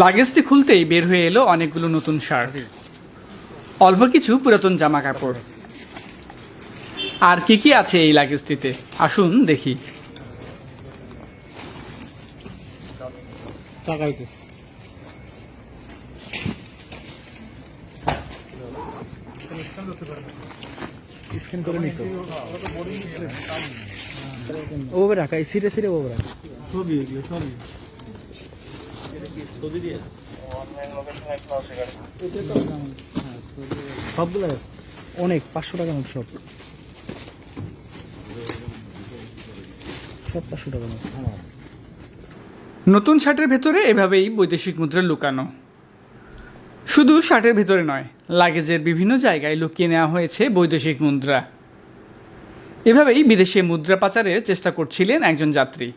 লাগেজটি খুলতেই বের হয়ে এলো অনেকগুলো নতুন শার্ট। অল্প কিছু পুরাতন জামা কাপড় আর কি কি আছে এই লাগেজটিতে? আসুন দেখি। স্ক্যান করে নিত ওভাবে রাখা এই সিটে সিটে ওভাবে রাখা। ছবি এগুলো ছবি। সবগুলো অনেক পাঁচশো টাকা নোট সব। সব পাঁচশো টাকা নোট নতুন শার্টের ভেতরে এভাবেই বৈদেশিক মুদ্রা লুকানো। শুধু শার্টের ভেতরে নয় লাগেজের বিভিন্ন জায়গায় লুকিয়ে নেওয়া হয়েছে বৈদেশিক মুদ্রা। এভাবেই বিদেশে মুদ্রা পাচারের চেষ্টা করছিলেন একজন যাত্রী।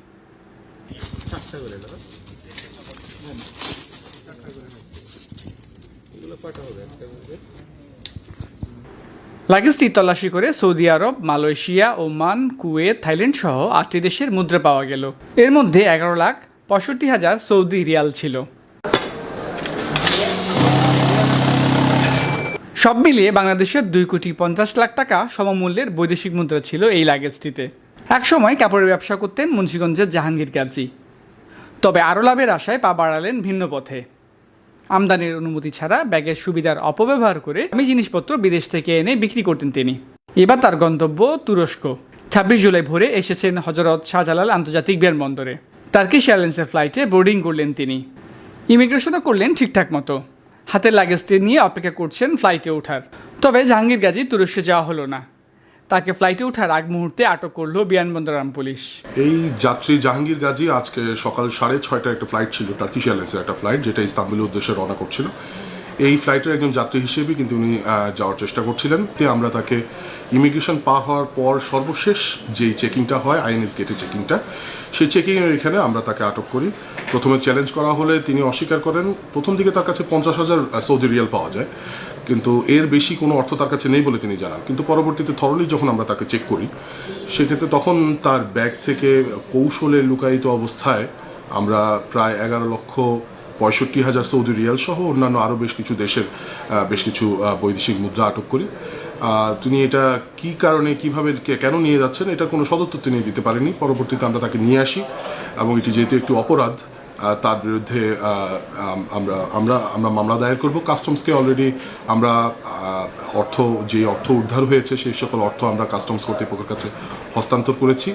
লাগেজটি তল্লাশি করে Saudi Arab, Malaysia, Oman, Kuwait, Thailand সহ আটটি দেশের মুদ্রা পাওয়া গেল। এর মধ্যে এগারো লাখ পঁয়ষট্টি হাজার সৌদি রিয়াল ছিল। সব মিলিয়ে বাংলাদেশের দুই কোটি পঞ্চাশ লাখ টাকা সমমূল্যের বৈদেশিক মুদ্রা ছিল এই লাগেজটিতে। একসময় কাপড়ের ব্যবসা করতেন মুন্সীগঞ্জের জাহাঙ্গীর গাজী তবে আরও লাভের আশায় পা বাড়ালেন ভিন্ন পথে। আমদানির অনুমতি ছাড়া ব্যাগের সুবিধার অপব্যবহার করে আমি জিনিসপত্র বিদেশ থেকে এনে বিক্রি করতেন তিনি। এবার তার গন্তব্য তুরস্ক। ছাব্বিশ জুলাই ভোরে এসেছেন হজরত শাহজালাল আন্তর্জাতিক বিমানবন্দরে। টার্কিশ এয়ারলাইন্সের ফ্লাইটে বোর্ডিং করলেন তিনি। ইমিগ্রেশনও করলেন ঠিকঠাক মতো। হাতের লাগেজটি নিয়ে অপেক্ষা করছেন ফ্লাইটে ওঠার। তবে জাহাঙ্গীর গাজী তুরস্কে যাওয়া হলো না। তাকে ফ্লাইটে ওঠার আগ মুহূর্তে আটক করল বিমানবন্দর পুলিশ। এই যাত্রী জাহাঙ্গীর গাজী আজকে সকাল সাড়ে ছয়টা একটা ফ্লাইট ছিল টার্কিশ এয়ারলাইন্সের একটা ফ্লাইট, যেটা ইস্তাম্বুলের উদ্দেশ্যে রওনা করছিল। এই ফ্লাইটের একজন যাত্রী হিসেবে কিন্তু উনি যাওয়ার চেষ্টা করছিলেন। তে আমরা তাকে ইমিগ্রেশন পা হওয়ার পর সর্বশেষ যেই চেকিংটা হয় আইএনএস গেটে চেকিংটা সেই চেকিংয়ের এখানে আমরা তাকে আটক করি। প্রথমে চ্যালেঞ্জ করা হলে তিনি অস্বীকার করেন, প্রথম দিকে তার কাছে পঞ্চাশ হাজার সৌদি রিয়াল পাওয়া যায়। কিন্তু এর বেশি কোনো অর্থ তার কাছে নেই বলে তিনি জানান। কিন্তু পরবর্তীতে থরলি যখন আমরা তাকে চেক করি, সেক্ষেত্রে তখন তার ব্যাগ থেকে কৌশলে লুকায়িত অবস্থায় আমরা প্রায় এগারো লক্ষ পঁয়ষট্টি হাজার সৌদি রিয়াল সহ অন্যান্য আরও বেশ কিছু দেশের বেশ কিছু বৈদেশিক মুদ্রা আটক করি। তিনি এটা কি কারণে, কীভাবে কেন নিয়ে যাচ্ছেন এটা কোনো সদুত্তর তিনি দিতে পারেনি পরবর্তীতে আমরা তাকে নিয়ে আসি এবং এটি যেহেতু একটু অপরাধ তার বিরুদ্ধে আমরা আমরা আমরা মামলা দায়ের করব। কাস্টমসকে অলরেডি আমরা অর্থ, যে অর্থ উদ্ধার হয়েছে, সেই সকল অর্থ আমরা কাস্টমস কর্তৃপক্ষের কাছে হস্তান্তর করেছি।